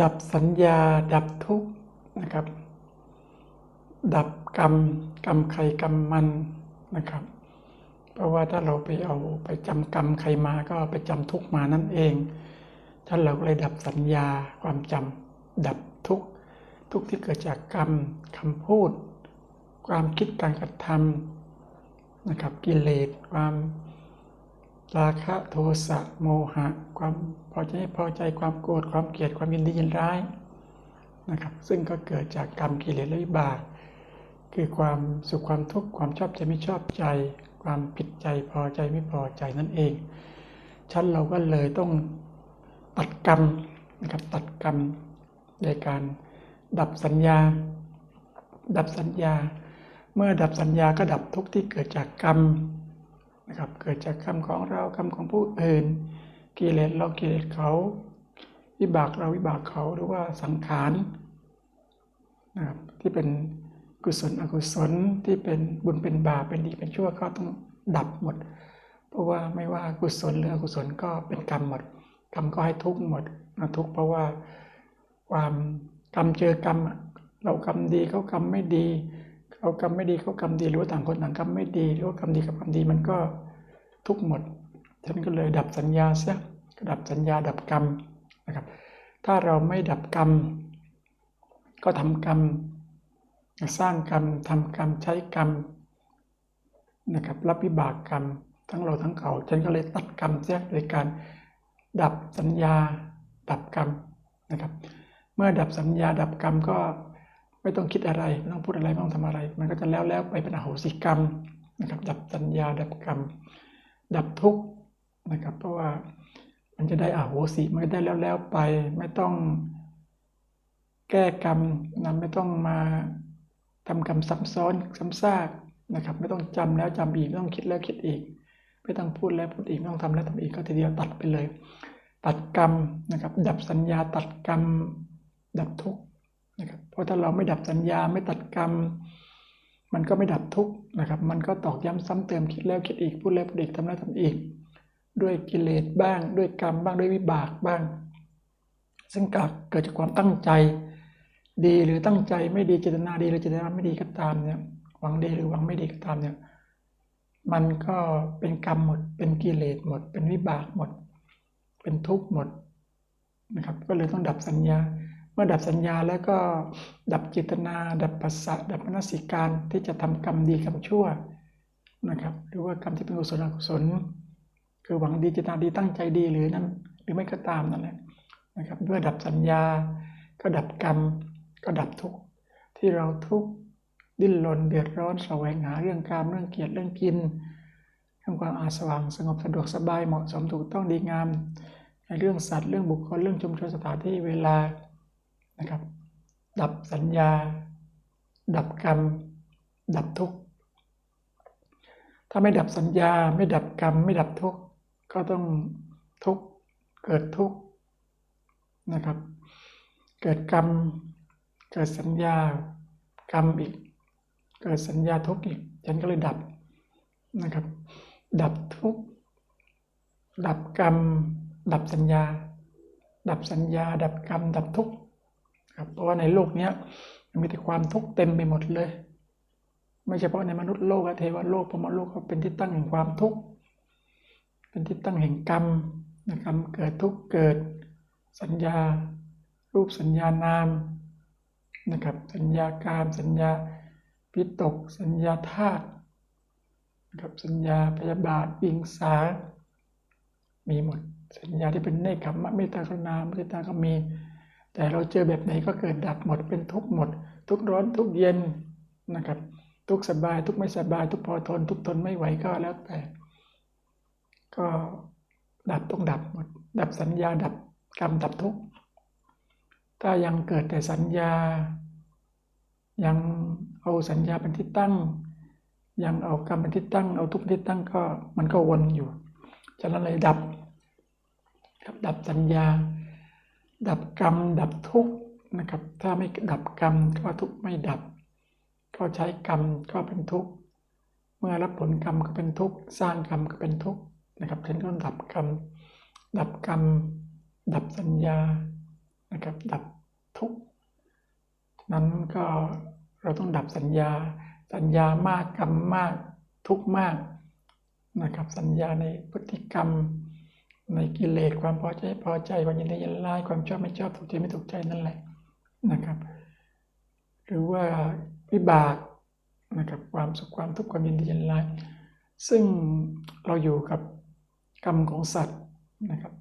ดับสัญญาดับทุกข์นะครับ ดับกรรมกรรมใครกรรมมันนะครับ เพราะว่าถ้าเราไปเอาไปจำกรรมใครมาก็ไปจำทุกมานั่นเองท่านเราก็เลยดับสัญญาความจำดับทุกทุกที่เกิดจากกรรมคำพูด ความคิดการกระทำนะครับกิเลสความ ราคะโทสะโมหะ ความพอใจพอใจความโกรธความเกลียดความยินดียินร้ายนะครับ ซึ่งก็เกิดจากกรรมกิเลสและวิบาก คือความสุขความทุกข์ความชอบใจไม่ชอบใจ ความผิดใจพอใจไม่พอใจนั่นเอง ชั้นเราก็เลยต้องตัดกรรมนะครับตัดกรรมโดยการดับสัญญา ดับสัญญา เมื่อดับสัญญาก็ดับทุกข์ที่เกิดจากกรรม นะครับเกิดจากกรรมของเรากรรมของผู้อื่นกิเลสเรากิเลสเขา วิบากเราวิบากเขาหรือว่าสังขารนะครับที่เป็นกุศลอกุศลที่เป็นบุญเป็นบาปเป็นดีเป็นชั่วก็ต้องดับหมด เพราะว่าไม่ว่ากุศลหรืออกุศลก็เป็นกรรมหมด กรรมก็ให้ทุกข์หมดนะทุกข์เพราะว่าความกรรมเจอกรรมเรากรรมดีเขากรรมไม่ดี เขากรรมไม่ดีเขากรรมดีหรือว่าต่างคนต่างกรรมไม่ดีหรือว่ากรรมดีกับกรรมดีมันก็ทุกหมดฉันก็เลยดับสัญญาเสียดับสัญญาดับกรรมนะครับ ถ้าเราไม่ดับกรรม ก็ทำกรรม สร้างกรรมทำกรรมใช้กรรมนะครับรับวิบากกรรมทั้งเราทั้งเขาฉันก็เลยตัดกรรมเสียโดยการดับสัญญาดับกรรมนะครับ เมื่อดับสัญญาดับกรรมก็ ไม่ต้องคิดอะไรไม่ต้องพูดอะไรไม่ต้องทำอะไร มันก็จะแล้วแล้วไปเป็นอโหสิกรรมนะครับ ดับสัญญาดับกรรม ดับทุกข์นะครับ เพราะว่ามันจะได้อโหสิมันก็ได้แล้วแล้วไป ไม่ต้องแก้กรรมนะไม่ต้องมาทำกรรมซ้ำซ้อนซ้ำซากนะครับ ไม่ต้องจำแล้วจำอีกไม่ต้องคิดแล้วคิดอีก ไม่ต้องพูดแล้วพูดอีกไม่ต้องทำแล้วทำอีกก็ทีเดียวตัดไปเลย ตัดกรรมนะครับ ดับสัญญาตัดกรรม ดับทุกข์ นะครับเพราะถ้าเราไม่ดับสัญญาไม่ตัดกรรม มันก็ไม่ดับทุกข์นะครับ มันก็ตอกย้ำซ้ำเติมคิดแล้วคิดอีกพูดแล้วพูดอีกทำแล้วทำอีก ด้วยกิเลสบ้าง ด้วยกรรมบ้างด้วยวิบากบ้าง ซึ่งเกิดจากความตั้งใจ ดีหรือตั้งใจไม่ดีเจตนาดีหรือเจตนาไม่ดีก็ตามเนี่ยหวังดีหรือหวังไม่ดีก็ตามเนี่ยมันก็เป็นกรรมหมด เป็นกิเลสหมด เป็นวิบากหมด เป็นทุกข์หมดนะครับ ก็เลยต้องดับสัญญา เมื่อดับสัญญาแล้วก็ดับเจตนา ดับปัสสะดับมนสิการที่จะทำกรรมดีกรรมชั่วนะครับ หรือว่ากรรมที่เป็นกุศลอกุศล คือหวังดีเจตนาดีตั้งใจดีหรือนั้นหรือไม่ก็ตามนั่นแหละนะครับเมื่อดับสัญญา ก็ดับกรรม ก็ดับทุกข์ที่เราทุกข์ดิ้นรนเดือดร้อนแสวงหาเรื่องการเรื่องเกียรติเรื่องกินเรื่องความอาสว่างสงบสะดวกสบายเหมาะสมถูกต้องดีงามในเรื่องสัตว์เรื่องบุคคลเรื่องชุมชนสถานที่เวลา นะครับ ดับสัญญา ดับกรรม ดับทุกข์ ถ้าไม่ดับสัญญา ไม่ดับกรรม ไม่ดับทุกข์ ก็ต้องทุกข์ เกิดทุกข์นะครับ เกิดกรรม เกิดสัญญา กรรมอีก เกิดสัญญาทุกข์อีก ฉันก็เลยดับนะครับ ดับทุกข์ ดับกรรม ดับสัญญา ดับสัญญา ดับกรรม ดับทุกข์ ครับเพราะว่าในโลกนี้มันมีแต่ความทุกข์เต็มไปหมดเลย ไม่เฉพาะในมนุษย์โลกและเทวโลกพมโลกก็เป็นที่ตั้งแห่งความทุกข์เป็นที่ตั้งแห่งกรรมนะครับเกิดทุกข์เกิดสัญญา รูปสัญญานามนะครับสัญญาการสัญญาพิตก สัญญาธาตุนะครับสัญญาพยาบาทวิงสา มีหมด สัญญาที่เป็นเนคขมะเมตตากรุณาเมตตาก็มี แต่เราเจอแบบไหนก็เกิดดับหมดเป็นทุกหมด ทุกร้อนทุกเย็นนะครับ ทุกสบายทุกไม่สบาย ทุกพอทน ทุกทนไม่ไหวก็แล้วแต่ ก็ดับต้องดับหมด ดับสัญญาดับกรรมดับทุกถ้ายังเกิดแต่สัญญา ยังเอาสัญญาเป็นที่ตั้ง ยังเอากรรมเป็นที่ตั้ง เอาทุกเป็นที่ตั้งก็มันก็วนอยู่ฉะนั้นเลยดับครับดับสัญญา ดับกรรมดับทุกข์นะครับ ถ้าไม่ดับกรรมก็ทุกข์ไม่ดับ ก็ใช้กรรมก็เป็นทุกข์ เมื่อรับผลกรรมก็เป็นทุกข์ สร้างกรรมก็เป็นทุกข์นะครับฉะนั้นก็ดับกรรม ดับกรรม ดับสัญญานะครับ ดับทุกข์นั้นก็เราต้องดับสัญญา สัญญามากกรรมมากทุกข์มากนะครับ สัญญาในพฤติกรรม ในกิเลสความพอใจพอใจความยินดียินร้ายความชอบไม่ชอบถูกใจไม่ถูกใจนั่นแหละนะครับ หรือว่าวิบากนะครับความสุขความทุกข์ความยินดียินร้าย ซึ่งเราอยู่กับกรรมของสัตว์นะครับ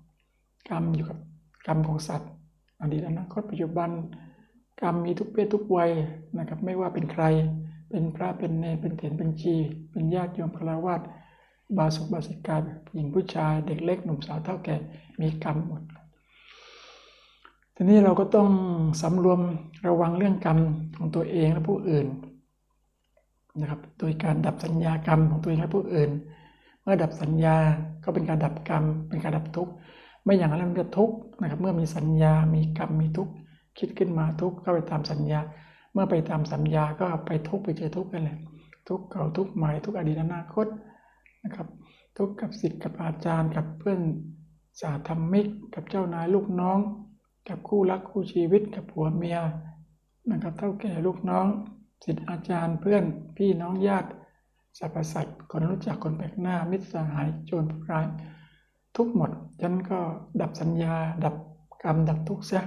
กรรมอยู่กับกรรมของสัตว์อดีตอนาคตปัจจุบัน กรรมมีทุกเพศทุกวัยนะครับ ไม่ว่าเป็นใคร เป็นพระเป็นเนรเป็นเถรเป็นชี เป็นญาติโยมพระวาส บาสุบาสิกาหญิงผู้ชายเด็กเล็กหนุ่มสาวเท่าแก่มีกรรมหมด ทีนี้เราก็ต้องสำรวมระวังเรื่องกรรมของตัวเองและผู้อื่นนะครับโดยการดับสัญญากรรมของตัวเองและผู้อื่น เมื่อดับสัญญาก็เป็นการดับกรรม เป็นการดับทุกข์ไม่อย่างนั้นมันจะทุกข์นะครับ เมื่อมีสัญญา มีกรรม มีทุกข์คิดขึ้นมาทุกข์ก็ไปตามสัญญา เมื่อไปตามสัญญาก็ไปทุกข์ไปเจอทุกข์กันแหละทุกข์เก่าทุกข์ใหม่ทุกข์อดีตอนาคต นะครับ ทุกข์กับสิทธิ์กับอาจารย์ กับเพื่อนสาธรรมิก กับเจ้านายลูกน้อง กับคู่รักคู่ชีวิตกับผัวเมียนะครับเท่าแก่ลูกน้องสิทธิอาจารย์เพื่อนพี่น้องญาติสรรพสัตว์คนรู้จักคนแปลกหน้ามิตรสหายโจรผู้ร้าย ทุกหมดฉันก็ดับสัญญา ดับกรรมดับทุกข์เสีย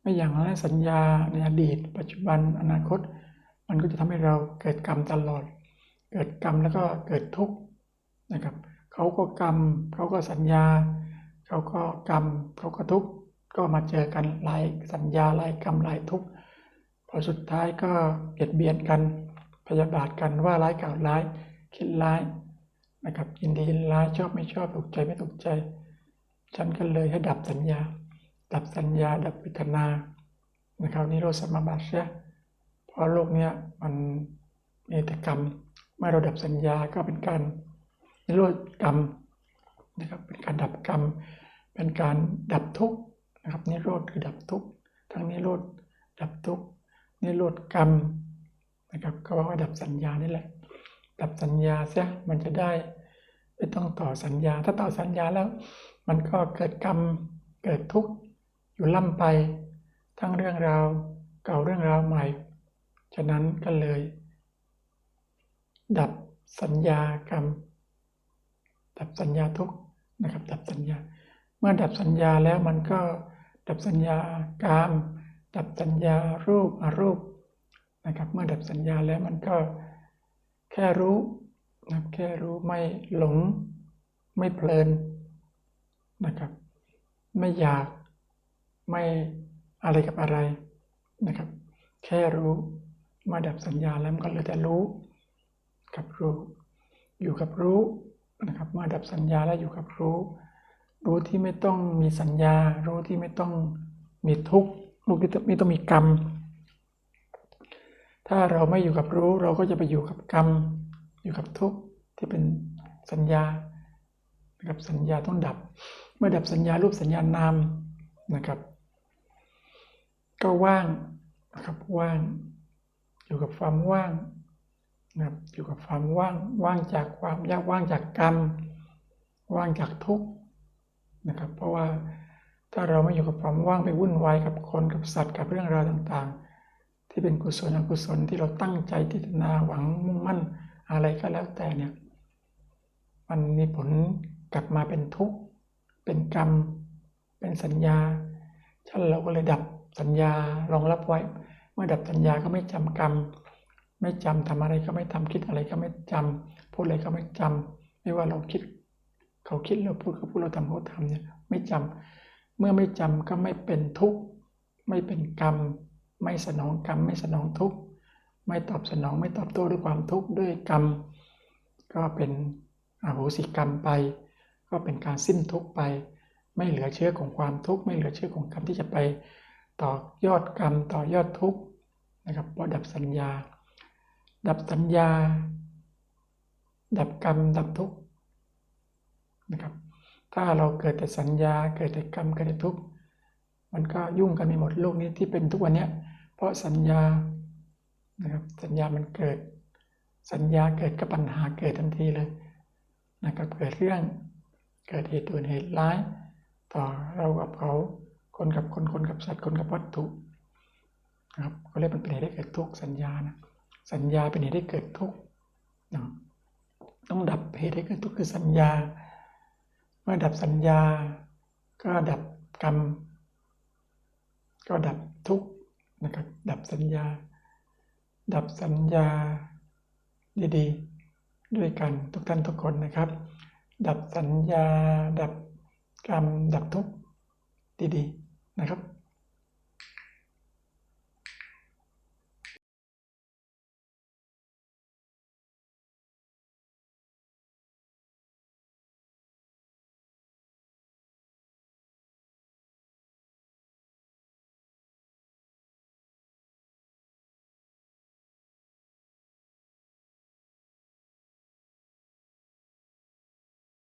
ไม่อย่างนั้นสัญญาในอดีต ปัจจุบันอนาคต มันก็จะทำให้เราเกิดกรรมตลอด เกิดกรรมแล้วก็เกิดทุกข์ นะครับเขาก็กรรมเขาก็สัญญาเขาก็กรรมเขาก็ทุกข์ก็มาเจอกันหลายสัญญาหลายกรรมหลายทุกข์พอสุดท้ายก็เบียดเบียนกันพยาบาทกันว่าร้ายกล่าวร้ายคิดร้ายนะครับยินดียินร้ายชอบไม่ชอบถูกใจไม่ถูกใจ ฉันก็เลยให้ดับสัญญา ดับสัญญา ดับเวทนานะครับนิโรธสมาบัติเสียเพราะโลกเนี้ยมันมีแต่กรรมเมื่อเราดับสัญญาก็เป็นการ นิโรธกรรมนะครับเป็นการดับกรรม เป็นการดับทุกข์นะครับนิโรธคือดับทุกข์ทั้งนิโรธดับทุกข์นิโรธกรรมนะครับก็ว่าดับสัญญานี่แหละ ดับสัญญาเสียมันจะได้ไม่ต้องต่อสัญญา ถ้าต่อสัญญาแล้ว มันก็เกิดกรรมเกิดทุกข์อยู่ล่ำไป ทั้งเรื่องราวเก่าเรื่องราวใหม่ ฉะนั้นก็เลย ดับสัญญากรรม ดับสัญญาทุกนะครับ ดับสัญญา เมื่อดับสัญญาแล้วมันก็ดับสัญญากาม ดับสัญญารูปอรูปนะครับ เมื่อดับสัญญาแล้วมันก็แค่รู้นะครับแค่รู้ไม่หลง ไม่เพลินนะครับ ไม่อยากไม่อะไรกับอะไรนะครับ แค่รู้มาดับสัญญาแล้วมันก็เลยแต่รู้ กับรู้ อยู่กับรู้ นะครับเมื่อดับสัญญาแล้วอยู่กับรู้ รู้ที่ไม่ต้องมีสัญญา รู้ที่ไม่ต้องมีทุกข์รู้ที่ไม่ต้องมีกรรม ถ้าเราไม่อยู่กับรู้เราก็จะไปอยู่กับกรรม อยู่กับทุกข์ที่เป็นสัญญานะครับสัญญาต้องดับ เมื่อดับสัญญารูปสัญญานามนะครับ ก็ว่างนะครับว่าง อยู่กับความว่าง นะครับอยู่กับความว่างว่างจากความยากว่างจากกรรม ว่างจากทุกข์นะครับ เพราะว่าถ้าเราไม่อยู่กับความว่างไปวุ่นวายกับคนกับสัตว์กับเรื่องราวต่างๆ ที่เป็นกุศลอกุศลที่เราตั้งใจทิฏนาหวังมุ่งมั่นอะไรก็แล้วแต่เนี่ยมันมีผลกลับมาเป็นทุกข์เป็นกรรม เป็นสัญญาฉันเราก็เลยดับสัญญารองรับไว้ เมื่อดับสัญญาก็ไม่จำกรรม ไม่จำทำอะไรก็ไม่ทำคิดอะไรก็ไม่จำพูดอะไรก็ไม่จำไม่ว่าเราคิด เขาคิดเราพูดเขาพูดเราทำเขาทำเนี่ยไม่จำเมื่อไม่จำก็ไม่เป็นทุกข์ไม่เป็นกรรม ไม่สนองกรรม ไม่สนองทุกข์ไม่ตอบสนองไม่ตอบโต้ด้วยความทุกข์ด้วยกรรม ก็เป็นอโหสิกรรมไป ก็เป็นการสิ้นทุกข์ไป ไม่เหลือเชื้อของความทุกข์ไม่เหลือเชื้อของกรรมที่จะไปต่อยอดกรรมต่อยอดทุกข์นะครับเพราะดับสัญญา ดับสัญญา ดับกรรม ดับทุกข์นะครับ ถ้าเราเกิดแต่สัญญา เกิดแต่กรรม เกิดแต่ทุกข์ มันก็ยุ่งกันไปหมดโลกนี้ที่เป็นทุกวันนี้เพราะสัญญา นะครับ สัญญามันเกิด สัญญาเกิดกับปัญหาเกิดทันทีเลย นะครับ เกิดเรื่อง เกิดเหตุด่วนเหตุร้าย ต่อเรากับเขา คนกับคน คนกับสัตว์ คนกับวัตถุนะครับเขาเรียกมันเป็นเหตุให้เกิดทุกข์สัญญานะ สัญญาเป็นเหตุให้เกิดทุกข์ต้องดับเหตุให้เกิดทุกข์คือสัญญา เมื่อดับสัญญา ก็ดับกรรม ก็ดับทุกข์นะครับดับสัญญา ดับสัญญาดีๆ ด้วยกันทุกท่านทุกคนนะครับ ดับสัญญา ดับกรรม ดับทุกข์ดีๆ นะครับ